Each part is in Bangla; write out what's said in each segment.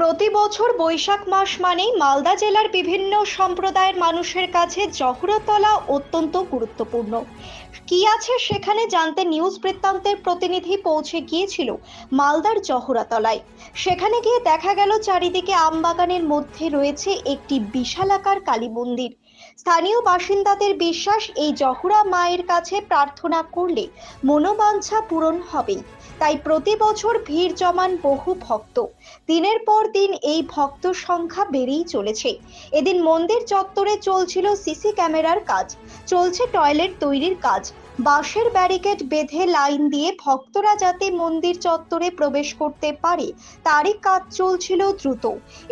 প্রতি বছর বৈশাখ মাস মানেই মালদা জেলার বিভিন্ন সম্প্রদায়ের মানুষের কাছে জহরতলা অত্যন্ত গুরুত্বপূর্ণ। কি আছে সেখানে জানতে নিউজ বৃত্তান্তের প্রতিনিধি পৌঁছে গিয়েছিল মালদার জহরাতলায় সেখানে গিয়ে দেখা গেল, চারিদিকে আমবাগানের মধ্যে রয়েছে একটি বিশালাকার কালী মন্দির। স্থানীয় বাসিন্দাদের বিশ্বাস, এই জহুরা মায়ের কাছে প্রার্থনা করলে মনোবাঞ্ছা পূরণ হবেই। তাই প্রতি বছর ভিড় জমান বহু ভক্ত। দিনের পর দিন এই ভক্ত সংখ্যা বেড়েই চলেছে। এদিন মন্দির চত্বরে চলছিল সিসি ক্যামেরার কাজ। চলছে টয়লেট তৈরির কাজ। বাঁশের ব্যারিকেড বেঁধে লাইন দিয়ে ভক্তরা যাতে মন্দির চত্বরে প্রবেশ করতে পারে, তারই কাজ চলছিল দ্রুত।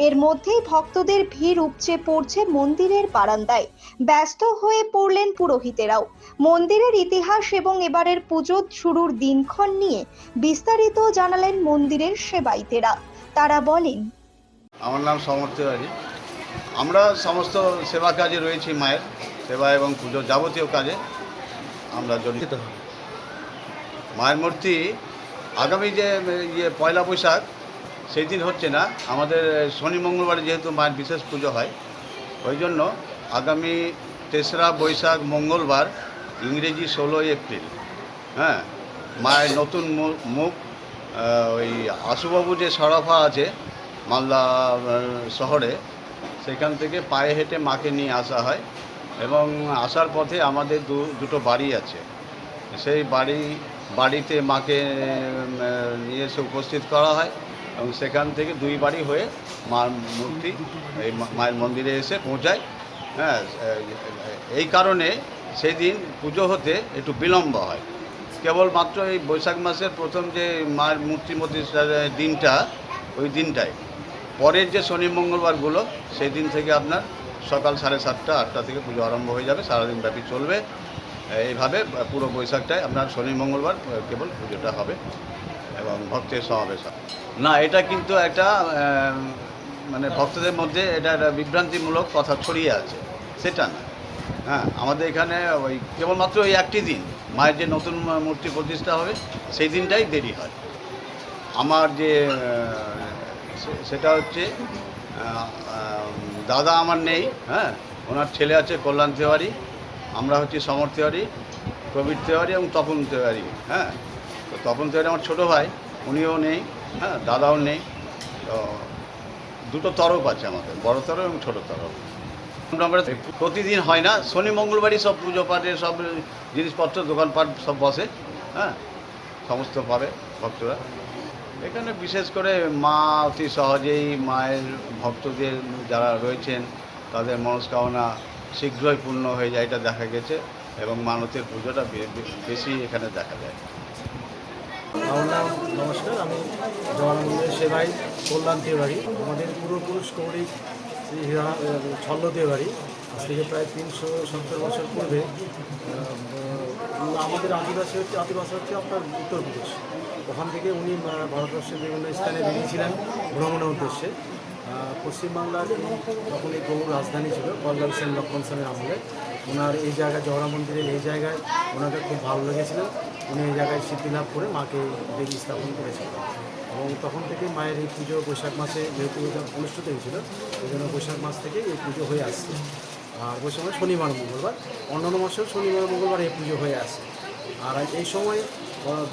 এর মধ্যেই ভক্তদের ভিড় উপচে পড়ছে মন্দিরের বারান্দায়। ব্যস্ত হয়ে পড়লেন পুরোহিতেরাও। মন্দিরের ইতিহাস এবং এবারের পুজো শুরুর দিনক্ষণ নিয়ে বিস্তারিত জানালেন মন্দিরের সেবাইতেরা তারা বলেন, আমার নাম সমর তিওয়ারি। আমরা সমস্ত সেবা কাজে রয়েছি মায়ের সেবা এবং পুজো যাবতীয় কাজে। আমরা জড়িত। মায়ের মূর্তি আগামী যে ইয়ে পয়লা বৈশাখ, সেই দিন হচ্ছে না। আমাদের শনি মঙ্গলবারে যেহেতু মায়ের বিশেষ পুজো হয়, ওই জন্য আগামী তেসরা বৈশাখ মঙ্গলবার ইংরেজি ষোলোই এপ্রিল। হ্যাঁ মায়ের নতুন মুখ ওই আশুবাবু যে সরাফা আছে মালদা শহরে, সেখান থেকে পায়ে হেঁটে মাকে নিয়ে আসা হয় এবং আসার পথে আমাদের দু দুটো বাড়ি আছে। সেই বাড়ি, বাড়িতে মাকে নিয়ে এসে উপস্থিত করা হয় এবং সেখান থেকে দুই বাড়ি হয়ে মার মূর্তি এই মায়ের মন্দিরে এসে পৌঁছায়। হ্যাঁ এই কারণে সেদিন পুজো হতে একটু বিলম্ব হয়। কেবলমাত্র এই বৈশাখ মাসের প্রথম যে মায়ের মূর্তি প্রতিষ্ঠার দিনটা, ওই দিনটাই। পরের যে শনি মঙ্গলবারগুলো সেই দিন থেকে আপনার সকাল সাড়ে সাতটা, আটটা থেকে পুজো আরম্ভ হয়ে যাবে, সারাদিন ব্যাপী চলবে। এইভাবে পুরো বৈশাখটায় আপনার শনি, মঙ্গলবার কেবল পুজোটা হবে এবং ভক্তের সমাবেশ না, এটা কিন্তু একটা মানে ভক্তদের মধ্যে এটা একটা বিভ্রান্তিমূলক কথা ছড়িয়ে আছে। সেটা না। হ্যাঁ আমাদের এখানে ওই কেবলমাত্র ওই একটি দিন মায়ের যে নতুন মূর্তি প্রতিষ্ঠা হবে, সেই দিনটাই দেরি হয়। আমার যে সেটা হচ্ছে দাদা আমার নেই হ্যাঁ? ওনার ছেলে আছে কল্যাণ তেওয়ারি, আমরা হচ্ছি সমর তেওয়ারি, প্রবীর তেওয়ারি এবং তপন তেওয়ারি হ্যাঁ? তো তপন তেওয়ারি আমার ছোটো ভাই, উনিও নেই হ্যাঁ? দাদাও নেই, তো দুটো তরফ আছে আমাদের, বড় তরফ এবং ছোটো তরফ আমরা প্রতিদিন হয় না, শনি, মঙ্গলবারই সব পুজো পাঠে, সব জিনিসপত্র, দোকানপাট সব বসে হ্যাঁ? সমস্ত পাবে ভক্তরা। এখানে বিশেষ করে মা অতি সহজেই মায়ের ভক্তদের যারা রয়েছেন, তাদের মনস্কামনা শীঘ্রই পূর্ণ হয়ে যায়, এটা দেখা গেছে, এবং মানতের পুজোটা বেশি এখানে দেখা যায়। আমার নাম নমস্কার, আমি জওয়ানন্দের সেবাই কল্যাণ তিওয়ারি। আমাদের পূর্বপুরুষ কৌরিক শ্রী হীরা ছল্ল তিওয়ারি আজ থেকে প্রায় তিনশো সত্তর বছর পূর্বে আমাদের আদিবাসী হচ্ছে আদিবাসী হচ্ছে আপনার উত্তরপ্রদেশ ওখান থেকে উনি ভারতবর্ষের বিভিন্ন স্থানে বেরিয়েছিলেন ভ্রমণের উদ্দেশ্যে। পশ্চিমবাংলার তখন এই গৌর রাজধানী ছিল, কল্যাণ সেন লক্ষণ সেনের আমলে, ওনার এই জায়গায় জহরা মন্দিরের এই জায়গায় ওনাকে খুব ভালো লেগেছিল। উনি এই জায়গায় সিদ্ধি লাভ করে মাকে দেবী স্থাপন করেছিলেন। এবং তখন থেকে মায়ের এই পুজো, বৈশাখ মাসে যেহেতু অনুষ্ঠিত হয়েছিল ওই জন্য বৈশাখ মাস থেকে এই পুজো হয়ে আসছে। আর বৈশাখ মাস শনিবার, মঙ্গলবার। অন্যান্য মাসেও শনিবার, মঙ্গলবার এই পুজো হয়ে আসে। আর এই সময়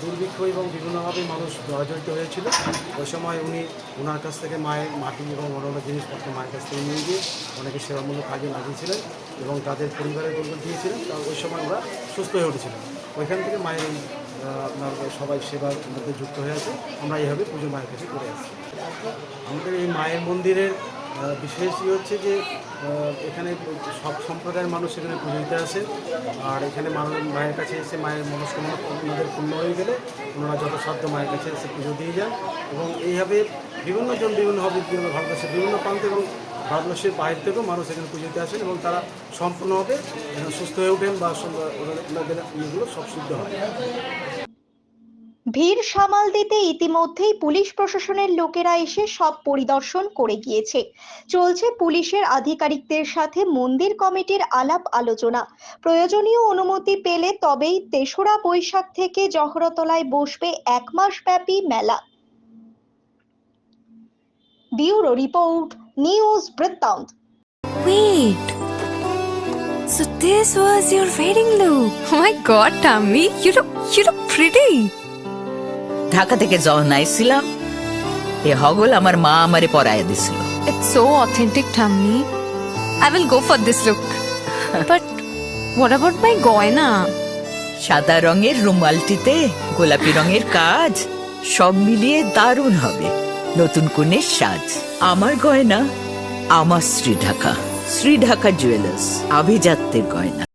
দুর্ভিক্ষ এবং বিভিন্নভাবে মানুষ জর্জরিত হয়েছিল। ওই সময় উনি ওনার কাছ থেকে মায়ের মাটি এবং অন্যান্য জিনিসপত্র মায়ের কাছ থেকে নিয়ে গিয়ে অনেকে সেবামূলক কাজে লাগিয়েছিলেন এবং তাদের পরিবারের দিয়েছিলেন। তা ওই সময় ওরা সুস্থ হয়ে উঠেছিলেন। ওইখান থেকে মায়ের আপনার সবাই সেবার মধ্যে যুক্ত হয়ে আছে। আমরা এইভাবে পুজো মায়ের কাছে করে আসছি। আমাদের এই মায়ের মন্দিরের বিশেষ ই হচ্ছে যে এখানে সব সম্প্রদায়ের মানুষ এখানে পুজো দিতে আসে। আর এখানে মায়ের কাছে এসে মায়ের মনস্কামনা ওনাদের পূর্ণ হয়ে গেলে ওনারা যত সাধ্য মায়ের কাছে এসে পুজো দিয়ে যান। এবং এইভাবে বিভিন্ন জন বিভিন্নভাবে বিভিন্ন ভারতবর্ষের বিভিন্ন প্রান্তে এবং ভারতবর্ষের বাইরে থেকেও মানুষ এখানে পুজো দিতে আসেন এবং তারা সম্পূর্ণভাবে সুস্থ হয়ে ওঠেন বা ওনাদের ইয়েগুলো সব শুদ্ধ হয়। ভিড় সামাল দিতে ইতিমধ্যেই পুলিশ প্রশাসনের লোকেরা এসে সব পরিদর্শন করে গিয়েছে। চলছে পুলিশের আধিকারিকদের সাথে মন্দির কমিটির আলাপ আলোচনা। প্রয়োজনীয় অনুমতি পেলে তবেই তেসরা বৈশাখ থেকে জহরতলায় বসবে এক মাস ব্যাপী মেলা। ব্যুরো রিপোর্ট নিউজ বৃত্তান্ত Wait. So this was your wedding look. Oh my god, Tammy, you look you look pretty. Dhaka থেকে যখন আইছিলাম এ হগল আমার মা আমারে পরায় দিছিল It's so authentic, Tammy. I will go for this look. but what about my goina? সাদা রঙের রুমালটিতে গোলাপি রঙের কাজ সব মিলিয়ে দারুণ হবে নতুন কনের সাজ আমার গয়না আমার শ্রী ঢাকা শ্রী ঢাকা জুয়েলার্স আভিজাত্যের গয়না।